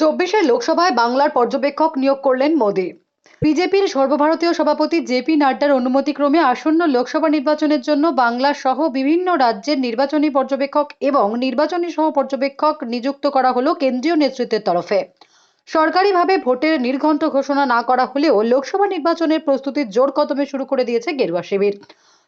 চব্বিশের লোকসভায় বাংলার পর্যবেক্ষক নিয়োগ করলেন মোদী। বিজেপির সর্বভারতীয় সভাপতি জেপি নাড্ডার অনুমতিক্রমে আসন্ন লোকসভা নির্বাচনের জন্য বাংলা সহ বিভিন্ন রাজ্যের নির্বাচনী পর্যবেক্ষক এবং নির্বাচনী সহ পর্যবেক্ষক নিযুক্ত করা হলো কেন্দ্রীয় নেতৃত্বের তরফে। সরকারিভাবে ভোটের নির্ঘণ্ট ঘোষণা না করা হলেও লোকসভা নির্বাচনের প্রস্তুতি জোর কদমে শুরু করে দিয়েছে গেরুয়া শিবির।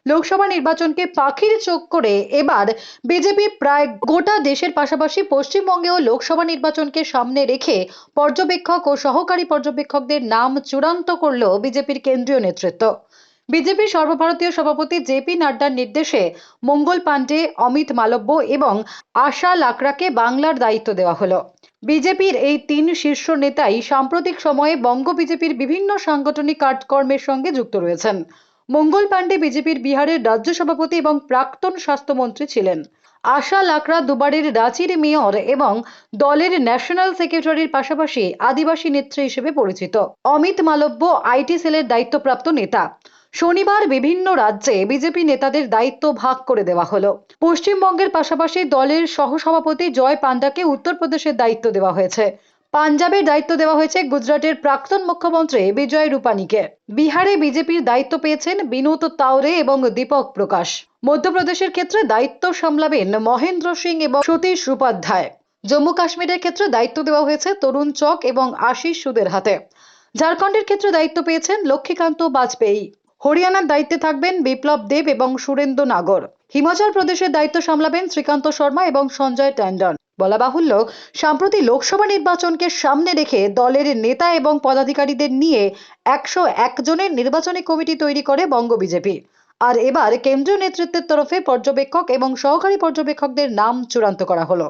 লোকসভা নির্বাচনকে পাখির চোখ করে এবার বিজেপি প্রায় গোটা দেশের পাশাপাশি পশ্চিমবঙ্গেও লোকসভা নির্বাচনকে সামনে রেখে পর্যবেক্ষক ও সহকারী পর্যবেক্ষকদের নাম চূড়ান্ত করল বিজেপির কেন্দ্রীয় নেতৃত্ব। বিজেপির সর্বভারতীয় সভাপতি জেপি নাড্ডার নির্দেশে মঙ্গল পাণ্ডে, অমিত মালব্য এবং আশা লাকড়াকে বাংলার দায়িত্ব দেওয়া হলো। বিজেপির এই তিন শীর্ষ নেতাই সাম্প্রতিক সময়ে বঙ্গ বিজেপির বিভিন্ন সাংগঠনিক কাজকর্মের সঙ্গে যুক্ত রয়েছেন। মঙ্গল পাণ্ডে বিজেপির বিহারের রাজ্য সভাপতি এবং প্রাক্তন স্বাস্থ্যমন্ত্রী ছিলেন। আশা লাকড়া দুবারের রাঁচির মেয়র এবং দলের ন্যাশনাল সেক্রেটারির পাশাপাশি আদিবাসী নেত্রী হিসেবে পরিচিত। অমিত মালব্য আইটি সেলের দায়িত্বপ্রাপ্ত নেতা। শনিবার বিভিন্ন রাজ্যে বিজেপি নেতাদের দায়িত্ব ভাগ করে দেওয়া হলো। পশ্চিমবঙ্গের পাশাপাশি দলের সহসভাপতি জয় পান্ডাকে উত্তরপ্রদেশের দায়িত্ব দেওয়া হয়েছে। পাঞ্জাবের দায়িত্ব দেওয়া হয়েছে গুজরাটের প্রাক্তন মুখ্যমন্ত্রী বিজয় রূপানীকে। বিহারে বিজেপির দায়িত্ব পেয়েছেন বিনোদ তাওরে এবং দীপক প্রকাশ। মধ্যপ্রদেশের ক্ষেত্রে দায়িত্ব সামলাবেন মহেন্দ্র সিং এবং সতীশ উপাধ্যায় জম্মু কাশ্মীরের ক্ষেত্রে দায়িত্ব দেওয়া হয়েছে তরুণ চক এবং আশিস সুদের হাতে। ঝাড়খণ্ডের ক্ষেত্রে দায়িত্ব পেয়েছেন লক্ষ্মীকান্ত বাজপেয়ী। হরিয়ানার দায়িত্বে থাকবেন বিপ্লব দেব এবং সুরেন্দ্র নাগর হিমাচল প্রদেশের দায়িত্ব সামলাবেন শ্রীকান্ত শর্মা এবং সঞ্জয় ট্যান্ডন। বলা বাহুল্য সম্প্রতি লোকসভা নির্বাচনকে সামনে রেখে দলের নেতা এবং পদাধিকারীদের নিয়ে একশো একজনের নির্বাচনী কমিটি তৈরি করে বঙ্গ বিজেপি। আর এবার কেন্দ্রীয় নেতৃত্বের তরফে পর্যবেক্ষক এবং সহকারী পর্যবেক্ষকদের নাম চূড়ান্ত করা হলো।